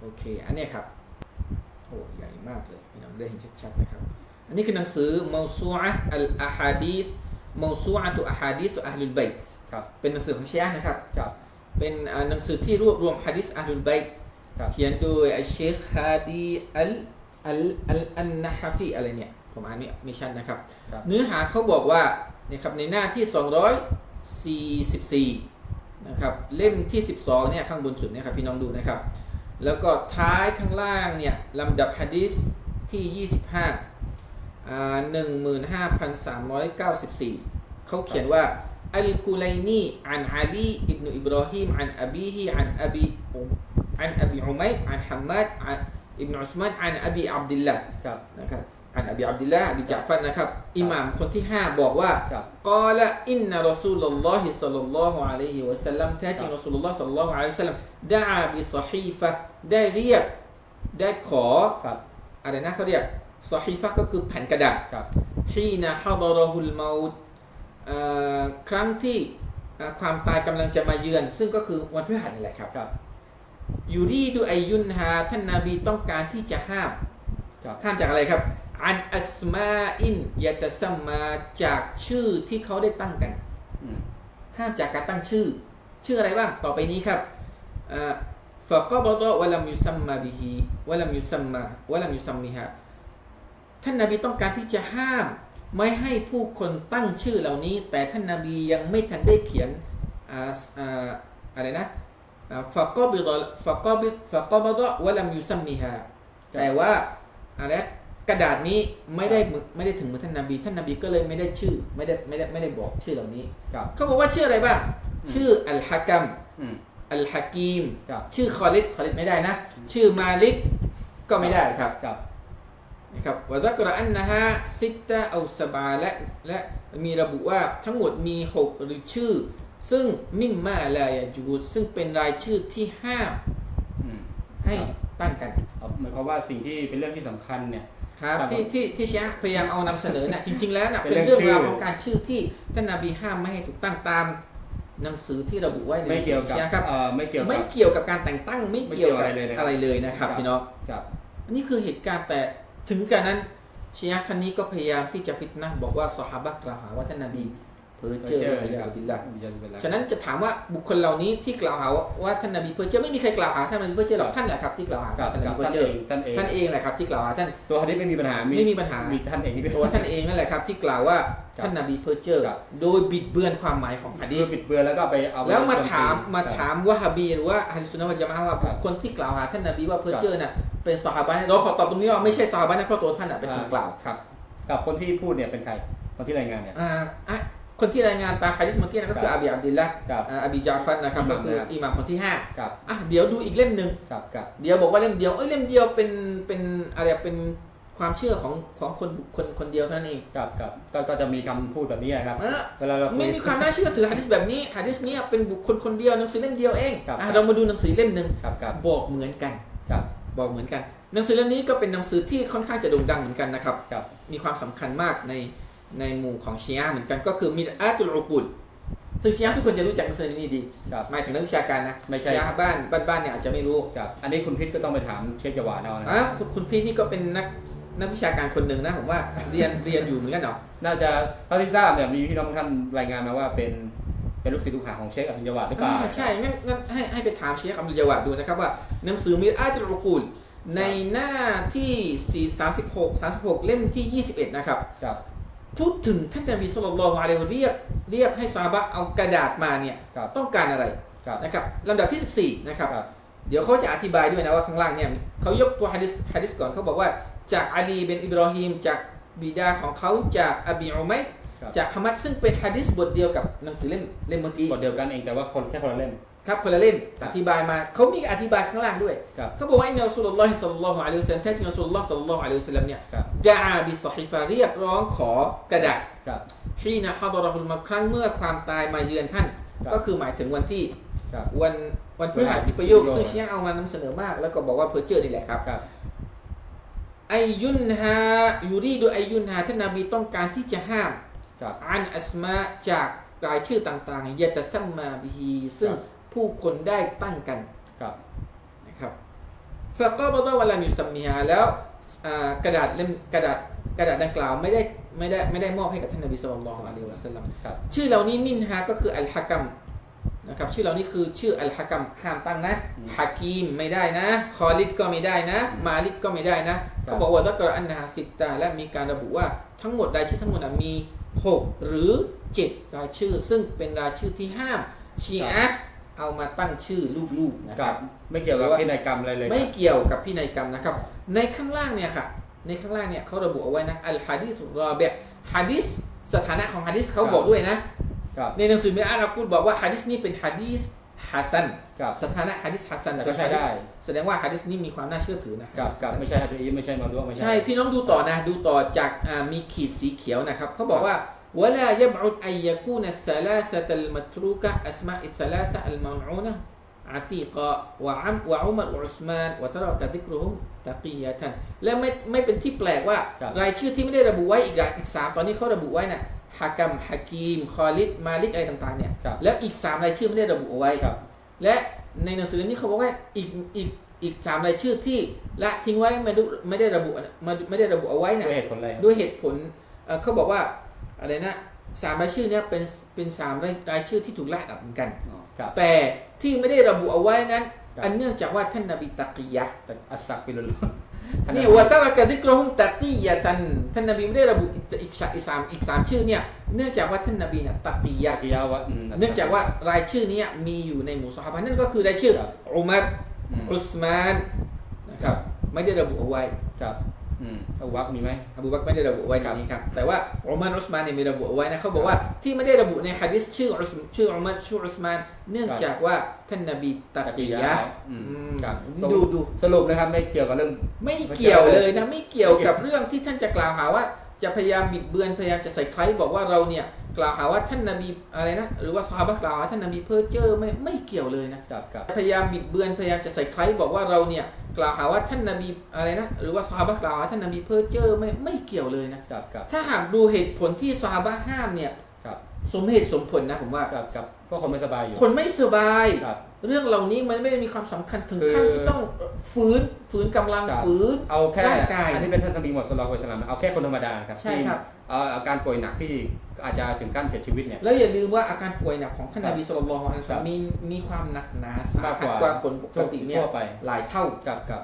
โอเค อันเนี้ยครับ โอ้ใหญ่มากเลยพี่น้องได้เห็นชัดๆนะครับ อันนี้คือหนังสือม a ซูอะอัลอะฮะดีสม a ซูอะตุอะฮะดีสอัลลุลบัยต์ครับ เป็นหนังสือของชีอะห์นะครับครับเป็นอ่าหนังสือที่รวบรวมฮะดิษอัลลุลบัยต์ครับเขียนโดยอัลเชคฮาดีอัลอัลอัลอันนะฮะฟีอะไรเนี่ยผมอ่านไม่ไม่ชัดนะครับครับ เนื้อหาเขาบอกว่าเนี่ยครับในหน้าที่ 244 นะครับ เล่มที่ 12 เนี่ยข้างบนสุดเนี่ยครับพี่น้องดูนะครับ แล้วก็ท้ายข้างล่างเนี่ยลำดับฮะดิษที่ 25อ่า15,394 เขาเขียนว่าอัลกุไลนีอันอาลีอิบนุอิบราฮิมอันอบีฮิอันอบีอันอบีอุมัยอันฮัมมัดอันอิบนุอุสมานอันอบีอับดุลละครับนะครับ อันอบีอับดุลละอบีจาฟันนะครับอิหม่ามคนที่ 5 บอกว่าครับกาละอินนะรอซูลุลลอฮิสัลลัลลอฮุอะลัยฮิวะสัลลัมแท้จริงรอซูลุลลอฮ์สัลลัลลอฮุอะลัยฮิวะสัลลัมดะอาบิซอฮีฟะได้เรียกได้ขอครับอะไรนะเขาเรียกซอฮีฟะก็คือแผ่นกระดาษครับฮีนะฮะดะรอฮุลเมาตเอ่อครั้งที่เอ่อความตายกำลังจะมาเยือน ซึ่งก็คือวันพฤหัสนี่แหละครับครับอยู่ดีดูไอยุนฮาท่านนาบีต้องการที่จะห้ามครับห้ามจากอะไรครับ อันอัสมาอินยะตะซัมมาจากชื่อที่เขาได้ตั้งกันอืมห้ามจากการตั้งชื่อ ชื่ออะไรบ้าง ต่อไปนี้ครับฟะกบตวะลัมยุซัมมาบิฮิวะลัมยุซัมมาวะลัมยุซัมมิฮะท่านนาบีต้องการที่จะห้าม ไม่ให้ผู้คนตั้งชื่อเหล่านี้ แต่ท่านนาบียังไม่ทันได้เขียนอ่าอ่าอะไรนะฟะกบิดฟะกบิดฟะกบตวะลัมยุซัมมิฮะแต่ว่าอะไรนะ กระดาษนี้ไม่ได้มือไม่ได้ถึงมือท่านนาบี ท่านนาบีก็เลยไม่ได้ชื่อไม่ได้ไม่ได้ไม่ได้บอกชื่อเหล่านี้ครับเขาบอกว่าชื่ออะไรบ้างอืมชื่ออัลฮะกัมอืมอัลฮะกีมครับชื่อคอลิดคอลิดไม่ได้นะ ชื่อมาลิกก็ไม่ได้ครับครับนะครับวะซักรอันนะฮะซิตตะเอาสบาและและมีระบุว่าทั้งหมดมี6หรือชื่อ ซึ่งมิมมาลายาจูดซึ่งเป็นรายชื่อที่ห้ามอืมให้ตั้งกันเอาหมายความว่าสิ่งที่เป็นเรื่องที่สำคัญเนี่ย ครับครับที่ที่ที่เชียะห์พยายามเอานำเสนอนะจริง ๆแล้วนะเป็เป็นนเรื่เรื่อองงราวชื่อของการชื่อที่ท่านนาบีห้ามไม่ให้ถูกตั้งตามหนังสือที่ระบุไว้ในไม่เกี่ยวกับชีอะห์ครับเอ่อไม่เกี่ยวกับไม่เกี่ยวกับการแต่งตั้งไม่เกี่ยวกับไม่เกี่ยวอะไรเลยนะครับอะไรเลยนะครับพี่น้องครับอันนี้คือเหตุการณ์แต่ถึงกันนั้นชียะห์ท่านนี้ก็พยายามที่จะฟิตนะห์บอกว่าซอฮาบะห์กล่าวหาว่าท่านนบี เพ้อเจ้อเจออัลคยารับบิลละอินบิลลาห์ฉะนั้นจะถามว่าบุคคลเหล่านี้ที่กล่าวหาว่าว่าท่านนบีเพ้อเจ้อไม่มีใครกล่าวหาท่านนบีเพ้อเจ้อหรอกท่านแหละครับที่กล่าวหาครับท่านนครับีบเพ้อท่านเจ้เอองท่านเองท่านเองแหละครับที่กล่าวหาท่านตัวฮะดิษไม่มีปัญหาไม่มีปัญหามีท่านเองที่เป็นตัวท่านเองนั่นแหละครับที่กล่าวว่าครับท่านนบีเพ้อเจ้อครับโดยบิดเบือนความหมายของหะดีคือษปิดเบือนแล้วก็ไปเอาไปแล้วมาโจตีถามมาครับถามวะฮาบีหรือว่าฮันสุนนะวะญะมาอะห์ว่าครับุบคคลที่กล่าวหาท่านนบีว่าเพ้อเจ้อน่ะเป็นซอฮาบะห์เราขอตอบตรงนี้ว่าไม่ใช่ซอฮาบะห์นะเพราะตัวท่านน่ะเป็นคนกล่าวครับกับคนที่พูดเนี่ยเป็นใครคนที่รายงานเนี่ยอ่าอะ คนที่รายงานตามฮะดิษเมื่อกี้นะก็คือครับอาบีอับดุลละครับอ่าอาบีจาฟันนะครับอิหก็ม่ามคือนะครับอิหม่ามคนที่ห้าครับอะเดี๋ยวดูอีกเล่มหนึ่งครับครับเดี๋ยวบอกว่าเล่มเดียวเอ้ยเล่มเดียวเป็นเป็นอะไรเป็นความเชื่อของของคนบุคคลคนเดียวเท่านั้นเองครับครับก็ก็จะมีคำพูดแบบนี้นะครับเออเวลาเราคุยไม่มีความน่าเชื่อถือฮะดิษแบบนี้ฮะดิษเนี้ยเป็นบุคคลคนเดียวหนังสือเล่มเดียวเองครับอะครับเรามาดูหนังสือเล่มหนึ่งครับครับบอกเหมือนกันครับบอกเหมือนกัน หนังสือเล่มนี้ก็เป็นหนังสือที่ค่อนข้างจะโด่งดังเหมือนกันนะครับครับมีความสำคัญมากใน ในหมู่ของชียะห์เหมือนกันก็คือมิดอาตุลอุกุลซึ่งชียะห์ทุกคนจะรู้จักหนังสือนี้ดีครับหมายถึงนักวิชาการนะไม่ใช่ชียะห์บ้านบ้านบ้านเนี่ยอาจจะไม่รู้ครับอันนี้คุณพิษก็ต้องไปถามเชคจาวาเอานะอะคุณคุณพี่นี่ก็เป็นนักนักวิชาการคนหนึ่งนะผมว่าเรียนเรียนอยู่เหมือนกันเนาะน่าจะเท่าที่ทราบเนี่ยมีพี่น้องท่านรายงานมาว่าเป็นเป็นลูกศิษย์ลูกหาของเชคอภิญญาวาหรือเปล่าอ่าใช่งั้นงั้นให้ให้ไปถามเชียห์อับดุลยาวาดดูนะครับว่าหนังสือมิดอาตุลอุกุลในหน้าที่ 4 36 36 เล่มที่ 21 นะครับครับ พูดถึงท่านนบีสุลต่านละฮ์อะลัยฮิวะซัลลัมเรียกเรียกให้ซาบะห์เอากระดาษมาเนี่ยครับต้องการอะไรครับนะครับลำดับที่ 14นะครับครับเดี๋ยวเขาจะอธิบายด้วยนะว่าข้างล่างเนี่ยเขายกตัวฮะดิษฮะดิษก่อนเขาบอกว่า จากอาลีเป็นอิบรอฮีมจากบิดาของเขาจากอบีอุมัยครับ จากฮะมัดซึ่งเป็นฮะดิษบทเดียวกับหนังสือเล่มเล่มเมื่อกี้บทเดียวกันเองแต่ว่าคนแค่คนละเล่มครับคนละเล่มครับอธิบายมาเขามีอธิบายข้างล่างด้วยครับเขาบอกว่าอินนัรอสูลุลลอฮิศ็อลลัลลอฮุอะลัยฮิวะซัลลัมแท้จริงรอสูลุลลอฮ์ศ็อลลัลลอฮุอะลัยฮิวะซัลลัมเนี่ยครับดะอาบิศอฮิฟะเรียกร้องขอกระดาษครับฮีนะฮะดะเราะฮุลมาครั้งเมื่อความตายมาเยือนท่านครับก็คือหมายถึงวันที่ครับวันวันพฤหัสมีประโยคประโยคซึ่งเชียร์เอามานำเสนอมาก แล้วก็บอกว่าเพอเจอร์นี่แหละครับครับไอยุนฮายูรีดูไอยุนฮาท่านนาบีต้องการที่จะห้ามครับ อันอัสมาจากรายชื่อต่างๆยะตะซัมมาบิฮีซึ่งครับผู้คนได้ตั้งกันครับนะครับฟะกอบดะวะลัมยุซัมมิฮาแล้วอ่ากระดาษเล่มกระดาษกระดาษดังกล่าวไม่ได้ไม่ได้ไม่ได้มอบให้กับท่านนบีศ็อลลัลลอฮุอะลัยฮิวะซัลลัมครับชื่อเหล่านี้มินฮาก็คืออัลฮะกัมนะครับชื่อเหล่านี้คือชื่ออัลฮะกัมห้ามตั้งนะอืมฮากีมไม่ได้นะคอลิดก็ไม่ได้นะอืมมาลิกก็ไม่ได้นะครับเขาบอกว่าตักรอันนาฮาสิตตาและมีการระบุว่าทั้งหมดรายชื่อทั้งหมดน่ะมี 6 หรือ 7 รายชื่อ ซึ่งเป็นรายชื่อที่ห้ามชีอะห์เอามาตั้งชื่อลูกๆนะคกัรับบ ไม่เกี่ยวกับพินัยกรรมอะไรเลยไม่เกี่ยวกับพินัยกรรมนะครับ ในข้างล่างเนี่ยค่ะ ในข้างล่างเนี่ยเขาระบุเอาไว้นะอัลฮะดีสุรอเบะฮะดิษสถานะของฮะดิษเขาบอกด้วยนะ ครับ ในหนังสือมิอารากูดบอกว่าฮะดิษนี้เป็นฮะดีษ ฮัสซัน ครับ สถานะฮะดิษฮัสซัน ก็ใช้ได้ แสดงว่าฮะดิษนี้มีความน่าเชื่อถือนะ กับกับไม่ใช่ฮัดอีฟไม่ใช่มาด้วยไม่ใช่ ใช่ พี่น้องดูต่อนะ ดูต่อจากอ่ามีขีดสีเขียวนะครับเขาบอกว่า ولا يبعد أن يكون الثلاثة المتروكة أسماء الثلاثة อาติกะวะอัมวะอุมัดวะอุสมานวะตรอกะติกรุฮุมตะกียะทันและไม่ไม่เป็นที่แปลกว่า รายชื่อที่ไม่ได้ระบุไว้อีกอีกสามตอนนี้เขาระบุไว้น่ะฮากัมฮากีมคอลิดมาลิกอะไรต่างๆเนี่ยแล้วอีกสามรายชื่อไม่ได้ระบุเอาไว้และในหนังสือนี้เขาบอกว่าอีกอีกอีกสามรายชื่อที่ละทิ้งไว้ไม่ดูไม่ได้ระบุไม่ได้ระบุเอาไว้น่ะด้วยเหตุผลอะไรด้วยเหตุผลเขาบอกว่าอะไรนะ สามรายชื่อเนี้ยเป็นเป็นสามรายรายชื่อที่ถูกไล่อันดับเหมือนกันอ๋อครับแต่ที่ไม่ได้ระบุเอาไว้นั้นครับอันเนื่องจากว่าท่านนบีตักกียะห์แต่อัสซักฟิรุลลอฮ์นี่วะตะละกะดิกรฮุมตักกียะตันท่านนบีไม่ได้ระบุอีกอีกสามอีกสามอีกสามชื่อเนี่ยเนื่องจากว่าท่านนบีเนี่ยตักกียะห์กิยาวะมเนื่องจากว่ารายชื่อเนี้มีอยู่ในหมู่ซอฮาบะห์นั่นก็คือรายชื่อครับอุมัรอืมอุสมานนะครับไม่ได้ระบุเอาไว้ครับ อืมอาวักมีไหมอบูบักรไม่ได้ระบุเอาไว้ตรงนี้ครับ แต่ว่าอุมัรอุสมานเนี่ยมีระบุเอาไว้นะเขาบอกว่าที่ไม่ได้ระบุในฮะดิษชื่ออุสชื่ออุมัรชื่ออุสมาน เนื่องจากว่าท่านนบีตักกียะห์อืมอืมครับดูดูสรุปนะครับไม่เกี่ยวกับเรื่อง ไม่เกี่ยวเลยนะไม่เกี่ยวกับเรื่องที่ท่านจะกล่าวหาว่า จะพยายามบิดเบือนพยายามจะใส่ใครบอกว่าเราเนี่ยกล่าวหาว่าท่านนบีอะไรนะหรือว่าซอฮาบะห์กล่าวหาท่านนบีเพ้อเจ้อไม่ไม่เกี่ยวเลยนะกับกับพยายามบิดเบือนพยายามจะใส่ใครบอกว่าเราเนี่ย กล่าวหาว่าท่านนบีอะไรนะหรือว่าซอฮาบะห์กล่าวหาท่านนบีเพ้อเจ้อไม่ไม่เกี่ยวเลยนะกับกับถ้าหากดูเหตุผลที่ซอฮาบะห์ห้ามเนี่ยกับ สมเหตุสมผลนะผมว่า กับกับก็คนไม่สบายอยู่ คนไม่สบาย ครับ เรื่องเหล่านี้มันไม่ได้มีความสำคัญถึงคือขั้นที่ต้องฝืนฝืนกำลังครับ ฝืน เอาแค่ร่างกายอันนี้เป็นท่านนบีมุฮัมมัดสุลลัลลอฮุอะลัยฮิวะซัลลัมเอาแค่คนธรรมดาครับใช่ที่ครับ เอาอาการป่วยหนักที่อาจจะถึงขั้นเสียชีวิตเนี่ย แล้วอย่าลืมว่าอาการป่วยหนักของท่านครันบบีสุลต่านละฮ์อะลัยฮิวะซัลลัมมีมีความหนักหนาสาหัสมากกว่ากว่าคนปกติเนี่ยทั่วไป หลายเท่า กับกับ